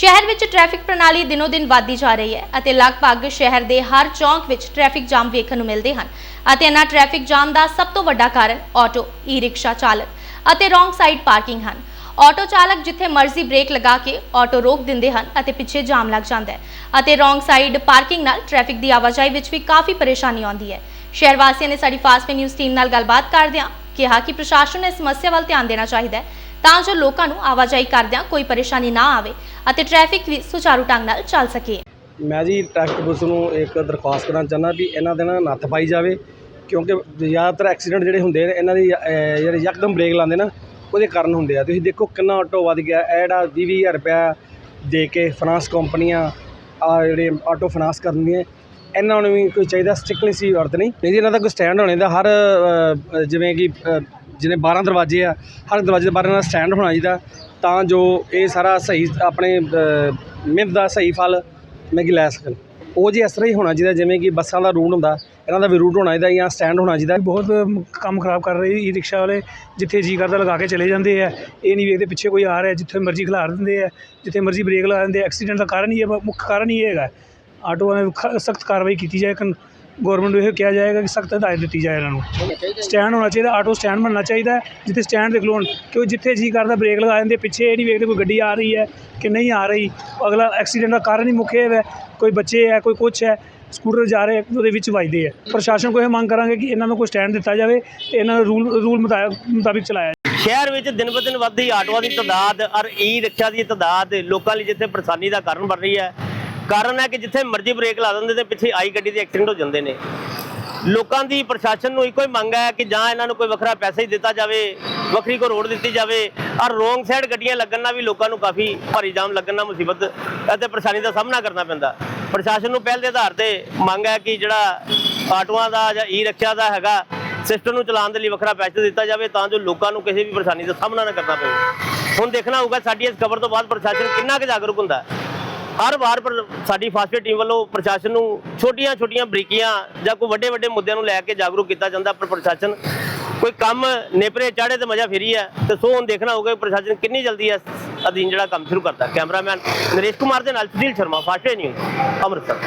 ਸ਼ਹਿਰ ਵਿੱਚ ਟ੍ਰੈਫਿਕ ਪ੍ਰਣਾਲੀ ਦਿਨੋ-ਦਿਨ ਵਧਦੀ ਜਾ ਰਹੀ ਹੈ ਅਤੇ ਲਗਭਗ ਸ਼ਹਿਰ ਦੇ ਹਰ ਚੌਂਕ ਵਿੱਚ ਟ੍ਰੈਫਿਕ ਜਾਮ ਵੇਖਣ ਨੂੰ ਮਿਲਦੇ ਹਨ ਅਤੇ ਇਹਨਾਂ ਟ੍ਰੈਫਿਕ ਜਾਮ ਦਾ ਸਭ ਤੋਂ ਵੱਡਾ ਕਾਰਨ ਆਟੋ, ਈ-ਰਿਕਸ਼ਾ ਚਾਲਕ ਅਤੇ ਰੋਂਗ ਸਾਈਡ ਪਾਰਕਿੰਗ ਹਨ। ਆਟੋ ਚਾਲਕ ਜਿੱਥੇ ਮਰਜ਼ੀ ਬ੍ਰੇਕ ਲਗਾ ਕੇ ਆਟੋ ਰੋਕ ਦਿੰਦੇ ਹਨ ਅਤੇ ਪਿੱਛੇ ਜਾਮ ਲੱਗ ਜਾਂਦਾ ਹੈ ਅਤੇ ਰੋਂਗ ਸਾਈਡ ਪਾਰਕਿੰਗ ਨਾਲ ਟ੍ਰੈਫਿਕ ਦੀ ਆਵਾਜਾਈ ਵਿੱਚ ਵੀ ਕਾਫੀ ਪਰੇਸ਼ਾਨੀ ਆਉਂਦੀ ਹੈ। ਸ਼ਹਿਰ ਵਾਸੀਆਂ ਨੇ ਸਾਡੀ ਫਾਸਟ ਨਿਊਜ਼ ਟੀਮ ਨਾਲ ਗੱਲਬਾਤ ਕਰਦਿਆਂ ਕਿਹਾ ਕਿ ਪ੍ਰਸ਼ਾਸਨ ਨੂੰ ਇਸ ਸਮੱਸਿਆ ਵੱਲ ਧਿਆਨ ਦੇਣਾ ਚਾਹੀਦਾ ਹੈ ਤਾਂ ਜੋ ਲੋਕਾਂ ਨੂੰ ਆਵਾਜਾਈ ਕਰਦਿਆਂ ਕੋਈ ਪਰੇਸ਼ਾਨੀ ਨਾ ਆਵੇ ਅਤੇ ਟ੍ਰੈਫਿਕ ਵੀ ਸੁਚਾਰੂ ਢੰਗ ਨਾਲ ਚੱਲ ਸਕੇ। ਮੈਂ ਜੀ ਟ੍ਰੈਫਿਕ ਪੁਲਿਸ ਨੂੰ ਇੱਕ ਦਰਖਾਸਤ ਕਰਨਾ ਚਾਹੁੰਦਾ ਵੀ ਇਹਨਾਂ ਦੇ ਨਾਲ ਨੱਥ ਪਾਈ ਜਾਵੇ ਕਿਉਂਕਿ ਜ਼ਿਆਦਾਤਰ ਐਕਸੀਡੈਂਟ ਜਿਹੜੇ ਹੁੰਦੇ ਨੇ ਇਹਨਾਂ ਦੀ ਅਹ, ਜਿਹੜੇ ਯਕਦਮ ਬ੍ਰੇਕ ਲਾਉਂਦੇ ਨਾ ਉਹਦੇ ਕਾਰਨ ਹੁੰਦੇ ਆ। ਤੁਸੀਂ ਦੇਖੋ ਕਿੰਨਾ ਆਟੋ ਵੱਧ ਗਿਆ ਇਹ ਜਿਹੜਾ 20 ਹਜ਼ਾਰ ਰੁਪਇਆ ਦੇ ਕੇ ਫਾਈਨਾਂਸ ਕੰਪਨੀਆਂ ਆ ਜਿਹੜੇ ਆਟੋ ਫਾਈਨਾਂਸ ਕਰਨੀਆਂ ਇਹਨਾਂ ਨੂੰ ਵੀ ਕੋਈ ਚਾਹੀਦਾ ਸਟ੍ਰਿਕਟਲੀ ਸੀ ਵਰਤ ਨਹੀਂ। ਜੀ ਇਹਨਾਂ ਦਾ ਕੋਈ ਸਟੈਂਡ ਹੋਣੇ ਦਾ ਹਰ ਅਹ, ਜਿਵੇਂ ਕਿ ਅਹ, ਜਿਹਨੇ 12 ਦਰਵਾਜ਼ੇ ਆ, ਹਰ ਦਰਵਾਜ਼ੇ ਦੇ ਬਾਹਰ ਇਹਨਾਂ ਦਾ ਸਟੈਂਡ ਹੋਣਾ ਚਾਹੀਦਾ। ਤਾਂ ਜੋ ਇਹ ਸਾਰਾ ਸਹੀ, ਆਪਣੇ ਮਿਹਨਤ ਦਾ ਸਹੀ ਫਲ ਮੈਂ ਕਿ ਲੈ ਸਕਣ। ਉਹ ਜੀ ਇਸ ਤਰ੍ਹਾਂ ਹੀ ਹੋਣਾ ਚਾਹੀਦਾ, ਜਿਵੇਂ ਕਿ ਬੱਸਾਂ ਦਾ ਰੂਟ ਹੁੰਦਾ, ਇਹਨਾਂ ਦਾ ਵੀ ਰੂਟ ਹੋਣਾ ਚਾਹੀਦਾ ਜਾਂ ਸਟੈਂਡ ਹੋਣਾ ਚਾਹੀਦਾ। ਬਹੁਤ ਕੰਮ ਖਰਾਬ ਕਰ ਰਹੇ ਈ ਰਿਕਸ਼ਾ ਵਾਲੇ, ਜਿੱਥੇ ਜੀ ਕਰਦਾ ਲਗਾ ਕੇ ਚਲੇ ਜਾਂਦੇ ਆ। ਇਹ ਨਹੀਂ ਵੇਖਦੇ ਪਿੱਛੇ ਕੋਈ ਆ ਰਿਹਾ, ਜਿੱਥੇ ਮਰਜ਼ੀ ਖਿਲਾਰ ਦਿੰਦੇ ਆ, ਜਿੱਥੇ ਮਰਜ਼ੀ ਬ੍ਰੇਕ ਲਾ ਦਿੰਦੇ ਐਕਸੀਡੈਂਟ ਦਾ ਕਾਰਨ ਹੀ ਇਹ, ਮੁੱਖ ਕਾਰਨ ਹੀ ਇਹ ਹੈਗਾ। ਆਟੋ ਵਾਲਿਆਂ ਵਾਲੇ ਸਖਤ ਕਾਰਵਾਈ ਕੀਤੀ ਜਾਏ ਗੌਰਮੈਂਟ ਨੂੰ ਇਹ ਕਿਹਾ ਜਾਏਗਾ ਕਿ ਸਖਤ ਹਦਾਇਤ ਦਿੱਤੀ ਜਾਏ ਇਹਨਾਂ ਨੂੰ। ਸਟੈਂਡ ਹੋਣਾ ਚਾਹੀਦਾ, ਆਟੋ ਸਟੈਂਡ ਬਣਨਾ ਚਾਹੀਦਾ ਜਿੱਥੇ ਸਟੈਂਡ ਦੇਖ ਲਓ ਕਿ ਜਿੱਥੇ ਜੀ ਕਰਦਾ ਬ੍ਰੇਕ ਲਗਾ ਦਿੰਦੇ, ਪਿੱਛੇ ਇਹ ਨਹੀਂ ਵੇਖਦੇ ਕੋਈ ਗੱਡੀ ਆ ਰਹੀ ਹੈ ਕਿ ਨਹੀਂ ਆ ਰਹੀ। ਅਗਲਾ ਐਕਸੀਡੈਂਟ ਦਾ ਕਾਰਨ ਹੀ ਮੁੱਖ ਇਹ ਹੈ, ਕੋਈ ਬੱਚੇ ਹੈ, ਕੋਈ ਕੁਛ ਹੈ, ਸਕੂਟਰ ਜਾ ਰਹੇ, ਉਹਦੇ ਵਿੱਚ ਵੱਜਦੇ ਆ ਪ੍ਰਸ਼ਾਸਨ ਕੋਲ ਇਹ ਮੰਗ ਕਰਾਂਗੇ ਕਿ ਇਹਨਾਂ ਨੂੰ ਕੋਈ ਸਟੈਂਡ ਦਿੱਤਾ ਜਾਵੇ, ਤੇ ਇਹਨਾਂ ਨੂੰ ਰੂਲ ਰੂਲ ਮੁਤਾਬਕ ਮੁਤਾਬਿਕ ਚਲਾਇਆ ਸ਼ਹਿਰ ਵਿੱਚ ਦਿਨ ਬ ਦਿਨ ਵੱਧਦੀ ਆਟੋਆਂ ਦੀ ਤਾਦਾਦ ਔਰ ਈ ਰਿਕਸ਼ਾ ਦੀ ਤਾਦਾਦ, ਲੋਕਾਂ ਲਈ ਜਿੱਥੇ ਪਰੇਸ਼ਾਨੀ ਦਾ ਕਾਰਨ ਬਣ ਰਹੀ ਹੈ ਕਾਰਨ ਹੈ ਕਿ ਜਿੱਥੇ ਮਰਜ਼ੀ ਬ੍ਰੇਕ ਲਾ ਦਿੰਦੇ ਤੇ ਪਿੱਛੇ ਆਈ ਗੱਡੀ ਦੇ ਐਕਸੀਡੈਂਟ ਹੋ ਜਾਂਦੇ ਨੇ। ਲੋਕਾਂ ਦੀ ਪ੍ਰਸ਼ਾਸਨ ਨੂੰ ਇੱਕੋ ਹੀ ਮੰਗ ਹੈ ਕਿ ਜਾਂ ਇਹਨਾਂ ਨੂੰ ਕੋਈ ਵੱਖਰਾ ਪੈਸਾ ਹੀ ਦਿੱਤਾ ਜਾਵੇ, ਵੱਖਰੀ ਕੋਈ ਰੋਡ ਦਿੱਤੀ ਜਾਵੇ। ਔਰ ਰੋਂਗ ਸਾਈਡ ਗੱਡੀਆਂ ਲੱਗਣ ਨਾਲ ਵੀ ਲੋਕਾਂ ਨੂੰ ਕਾਫੀ ਭਾਰੀ ਜਾਮ ਲੱਗਣ ਨਾਲ ਮੁਸੀਬਤ ਅਤੇ ਪਰੇਸ਼ਾਨੀ ਦਾ ਸਾਹਮਣਾ ਕਰਨਾ ਪੈਂਦਾ। ਪ੍ਰਸ਼ਾਸਨ ਨੂੰ ਪਹਿਲ ਦੇ ਆਧਾਰ ਤੇ ਮੰਗ ਹੈ ਕਿ ਜਿਹੜਾ ਆਟੋਆਂ ਦਾ ਜਾਂ ਈ ਰਿਕਸ਼ਾ ਦਾ ਹੈਗਾ, ਸਿਸਟਮ ਨੂੰ ਚਲਾਉਣ ਦੇ ਲਈ ਵੱਖਰਾ ਪੈਸਾ ਦਿੱਤਾ ਜਾਵੇ ਤਾਂ ਜੋ ਲੋਕਾਂ ਨੂੰ ਕਿਸੇ ਵੀ ਪਰੇਸ਼ਾਨੀ ਦਾ ਸਾਹਮਣਾ ਨਾ ਕਰਨਾ ਪਵੇ। ਹੁਣ ਦੇਖਣਾ ਹੋਊਗਾ ਸਾਡੀ ਇਸ ਖਬਰ ਤੋਂ ਬਾਅਦ ਪ੍ਰਸ਼ਾਸਨ ਕਿੰਨਾ ਕੁ ਜਾਗਰੂਕ ਹੁੰਦਾ। ਹੈ ਹਰ ਵਾਰ ਪਰ ਸਾਡੀ ਫਾਸਟਵੇ ਟੀਮ ਵੱਲੋਂ ਪ੍ਰਸ਼ਾਸਨ ਨੂੰ ਛੋਟੀਆਂ-ਛੋਟੀਆਂ ਬਰੀਕੀਆਂ ਜਾਂ ਕੋਈ ਵੱਡੇ-ਵੱਡੇ ਮੁੱਦਿਆਂ ਨੂੰ ਲੈ ਕੇ ਜਾਗਰੂਕ ਕੀਤਾ ਜਾਂਦਾ, ਪਰ ਪ੍ਰਸ਼ਾਸਨ ਕੋਈ ਕੰਮ ਨੇਪਰੇ ਚਾੜੇ ਤੇ ਮਜ਼ਾ ਫੇਰੀ ਹੈ ਤੇ ਸੋ ਹੁਣ ਦੇਖਣਾ ਹੋਊਗਾ ਪ੍ਰਸ਼ਾਸਨ ਕਿੰਨੀ ਜਲਦੀ ਇਸ ਅਧੀਨ ਜਿਹੜਾ ਕੰਮ ਸ਼ੁਰੂ ਕਰਦਾ। ਕੈਮਰਾਮੈਨ ਨਰੇਸ਼ ਕੁਮਾਰ ਦੇ ਨਾਲ ਸੁਨੀਲ ਸ਼ਰਮਾ ਫਾਸਟਵੇ ਨਿਊਜ਼, ਅੰਮ੍ਰਿਤਸਰ।